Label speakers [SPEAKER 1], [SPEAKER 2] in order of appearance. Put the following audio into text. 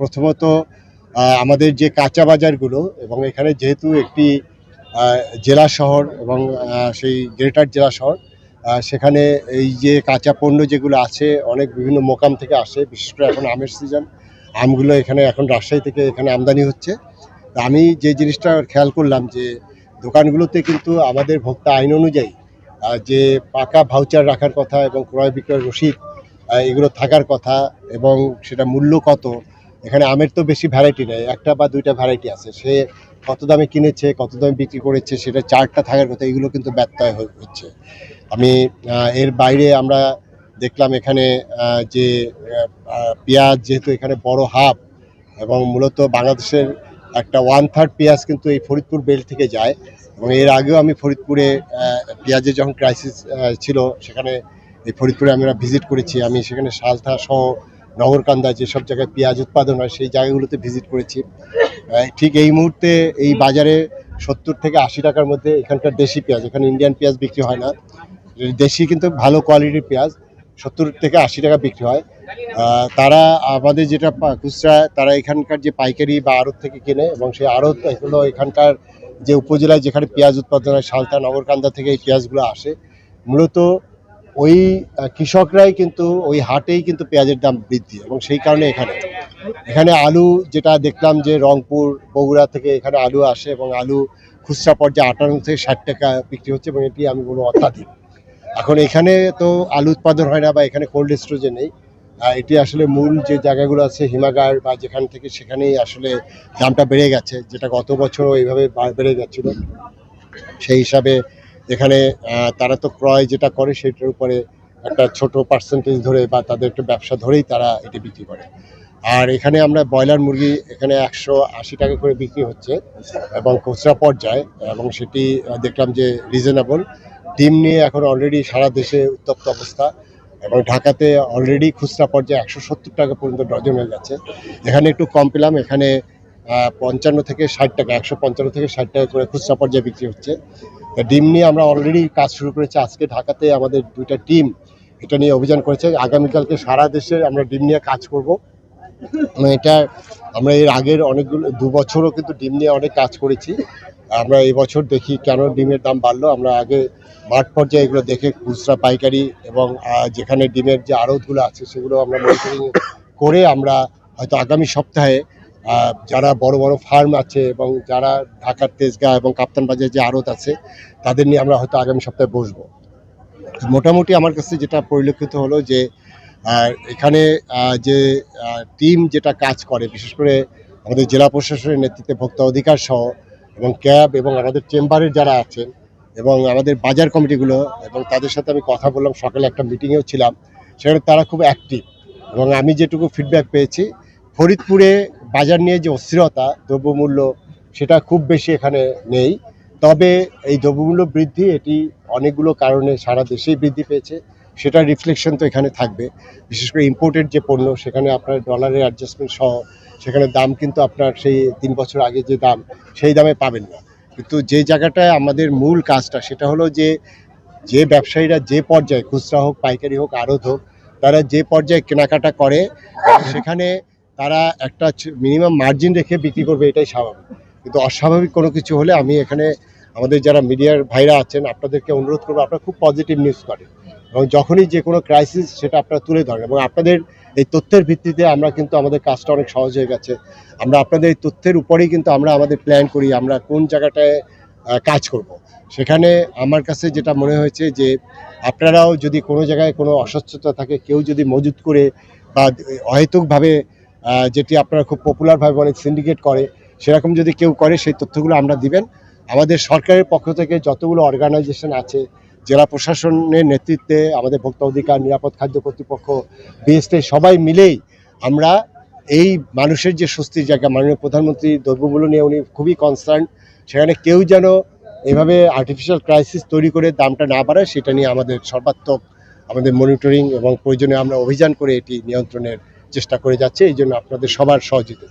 [SPEAKER 1] প্রথমত আমাদের যে কাঁচা বাজারগুলো এবং এখানে যেহেতু একটি জেলা শহর এবং সেই গ্রেটার জেলা শহর সেখানে এই যে কাঁচা পণ্য যেগুলো আছে, অনেক বিভিন্ন মোকাম থেকে আসে, বিশেষ করে এখন আমের সিজন আমগুলো এখানে এখন রাজশাহী থেকে এখানে আমদানি হচ্ছে। আমি যে জিনিসটা খেয়াল করলাম যে, দোকানগুলোতে কিন্তু আমাদের ভোক্তা আইন অনুযায়ী যে পাকা ভাউচার রাখার কথা এবং ক্রয় বিক্রয় রসিদ এগুলো থাকার কথা এবং সেটা মূল্য কত এখানে আমের তো বেশি ভ্যারাইটি নেই, একটা বা দুইটা ভ্যারাইটি আছে। সে কত দামে কিনেছে, কত দামে বিক্রি করেছে, সেটা চার্টটা থাকার কথা, এগুলো কিন্তু ব্যত্যয় হচ্ছে। আমি এর বাইরে আমরা দেখলাম এখানে যে পেঁয়াজ যেহেতু এখানে বড় হাব এবং মূলত বাংলাদেশের একটা ওয়ান থার্ড পেঁয়াজ কিন্তু এই ফরিদপুর বেল্ট থেকে যায় এবং এর আগেও আমি ফরিদপুরে পেঁয়াজের যখন ক্রাইসিস ছিল, সেখানে এই ফরিদপুরে আমরা ভিজিট করেছি। আমি সেখানে সালথা সহ নগরকান্দা যেসব জায়গায় পেঁয়াজ উৎপাদন হয়, সেই জায়গাগুলোতে ভিজিট করেছি। ঠিক এই মুহূর্তে এই বাজারে সত্তর থেকে আশি টাকার মধ্যে এখানকার দেশি পেঁয়াজ, এখানে ইন্ডিয়ান পেঁয়াজ বিক্রি হয় না। দেশি কিন্তু ভালো কোয়ালিটির পেঁয়াজ, সত্তর থেকে আশি টাকা বিক্রি হয়। তারা আমাদের যেটা খুচরা, তারা এখানকার যে পাইকারি বা আড়ত থেকে কেনে এবং সেই আড়ত এগুলো এখানকার যে উপজেলায় যেখানে পেঁয়াজ উৎপাদন হয়, সালতা নগরকান্দা থেকে এই পেঁয়াজগুলো আসে। মূলত ওই কৃষকরাই কিন্তু ওই হাটেই কিন্তু পেঁয়াজের দাম বৃদ্ধি এবং সেই কারণে এখানে। এখানে আলু যেটা দেখলাম যে রংপুর, বগুড়া থেকে এখানে আলু আসে এবং আলু খুচরা পর্যায়ে আটান্ন থেকে ষাট টাকা বিক্রি হচ্ছে এবং এটি আমি বলব অত্যাধিক। এখন এখানে তো আলু উৎপাদন হয় না বা এখানে কোল্ড স্টোরেজে নেই। এটি আসলে মূল যে জায়গাগুলো আছে, হিমাগার বা যেখান থেকে সেখানেই আসলে দামটা বেড়ে গেছে, যেটা গত বছরও এইভাবে বেড়ে গেছিল সেই হিসাবে এখানে তারা তো ক্রয় যেটা করে সেটার উপরে একটা ছোট পার্সেন্টেজ ধরে বা তাদের একটা ব্যবসা ধরেই তারা এটি বিক্রি করে। আর এখানে আমরা ব্রয়লার মুরগি এখানে একশো আশি টাকা করে বিক্রি হচ্ছে এবং খুচরা পর্যায়ে এবং সেটি দেখলাম যে রিজনেবল ডিম নিয়ে এখন অলরেডি সারা দেশে উত্তপ্ত অবস্থা এবং ঢাকাতে অলরেডি খুচরা পর্যায়ে একশো সত্তর টাকা পর্যন্ত ডজন হয়ে গেছে। এখানে একটু কম পেলাম, এখানে পঞ্চান্ন থেকে ষাট টাকা, একশো পঞ্চান্ন থেকে ষাট টাকা করে খুচরা পর্যায়ে বিক্রি হচ্ছে। ডিম নিয়ে আমরা অলরেডি কাজ শুরু করেছি। আজকে ঢাকাতে আমাদের দুইটা টিম এটা নিয়ে অভিযান করেছে। আগামীকালকে সারা দেশে আমরা ডিম নিয়ে কাজ করব। মানে এটা আমরা এর আগের অনেকগুলো, দু বছরও কিন্তু ডিম নিয়ে অনেক কাজ করেছি। আমরা বছর দেখি কেন ডিমের দাম বাড়লো। আমরা আগে মাঠ পর্যায়ে এগুলো দেখে খুচরা পাইকারি এবং যেখানে ডিমের যে আড়তগুলো আছে সেগুলো আমরা মনিটরিং করে আমরা হয়তো আগামী সপ্তাহে যারা বড় বড় ফার্ম আছে এবং যারা ঢাকার তেজগাঁ এবং কাপ্তান বাজার যে আড়ত আছে, তাদের নিয়ে আমরা হয়তো আগামী সপ্তাহে বসবো। মোটামুটি আমার কাছে যেটা পরিলক্ষিত হলো যে এখানে যে টিম যেটা কাজ করে, বিশেষ করে আমাদের জেলা প্রশাসনের নেতৃত্বে ভোক্তা অধিকার সহ এবং ক্যাব এবং আমাদের চেম্বারের যারা আছেন এবং আমাদের বাজার কমিটিগুলো এবং তাদের সাথে আমি কথা বললাম, সকালে একটা মিটিংয়েও ছিলাম, সেখানে তারা খুব অ্যাক্টিভ এবং আমি যেটুকু ফিডব্যাক পেয়েছি, ফরিদপুরে বাজার নিয়ে যে অস্থিরতা, দ্রব্যমূল্য, সেটা খুব বেশি এখানে নেই। তবে এই দ্রব্যমূল্য বৃদ্ধি, এটি অনেকগুলো কারণে সারা দেশেই বৃদ্ধি পেয়েছে। সেটার রিফ্লেকশন তো এখানে থাকবে। বিশেষ করে ইম্পোর্টেড যে পণ্য, সেখানে আপনার ডলারের অ্যাডজাস্টমেন্ট সহ, সেখানে দাম কিন্তু আপনার সেই তিন বছর আগে যে দাম, সেই দামে পাবেন না। কিন্তু যে জায়গাটায় আমাদের মূল কাজটা, সেটা হলো যে যে ব্যবসায়ীরা যে পর্যায়ে খুচরা হোক, পাইকারি হোক, আড়ত হোক, তারা যে পর্যায়ে কেনাকাটা করে, সেখানে তারা একটা মিনিমাম মার্জিন রেখে বিক্রি করবে, এটাই স্বাভাবিক। কিন্তু অস্বাভাবিক কোনো কিছু হলে আমি এখানে আমাদের যারা মিডিয়ার ভাইরা আছেন, আপনাদেরকে অনুরোধ করব, আপনারা খুব পজিটিভ নিউজ করেন। এবং যখনই যে কোনো ক্রাইসিস সেটা আপনারা তুলে ধরেন। এবং আপনাদের এই তথ্যের ভিত্তিতে আমরা কিন্তু আমাদের কাজটা অনেক সহজ হয়ে গেছে। আমরা আপনাদের এই তথ্যের উপরেই কিন্তু আমরা আমাদের প্ল্যান করি, আমরা কোন জায়গাটায় কাজ করব। সেখানে আমার কাছে যেটা মনে হয়েছে যে, আপনারাও যদি কোনো জায়গায় কোনো অস্বচ্ছতা থাকে, কেউ যদি মজুত করে বা অহেতুকভাবে যেটি আপনারা খুব পপুলারভাবে অনেক সিন্ডিকেট করে, সেরকম যদি কেউ করে, সেই তথ্যগুলো আমরা দিবেন। আমাদের সরকারের পক্ষ থেকে যতগুলো অর্গানাইজেশন আছে, জেলা প্রশাসনের নেতৃত্বে, আমাদের ভোক্তা অধিকার, নিরাপদ খাদ্য কর্তৃপক্ষ বিএসটি সবাই মিলেই আমরা এই মানুষের যে স্বস্তির জায়গা, মাননীয় প্রধানমন্ত্রী দ্রব্যমূল্য নিয়ে উনি খুবই কনসার্ন সেখানে কেউ যেন এভাবে আর্টিফিশিয়াল ক্রাইসিস তৈরি করে দামটা না বাড়ায়, সেটা নিয়ে আমাদের সর্বাত্মক আমাদের মনিটরিং এবং প্রয়োজনে আমরা অভিযান করে এটি নিয়ন্ত্রণের চেষ্টা করে যাচ্ছে এই জন্য আপনাদের সবার সহযোগিতা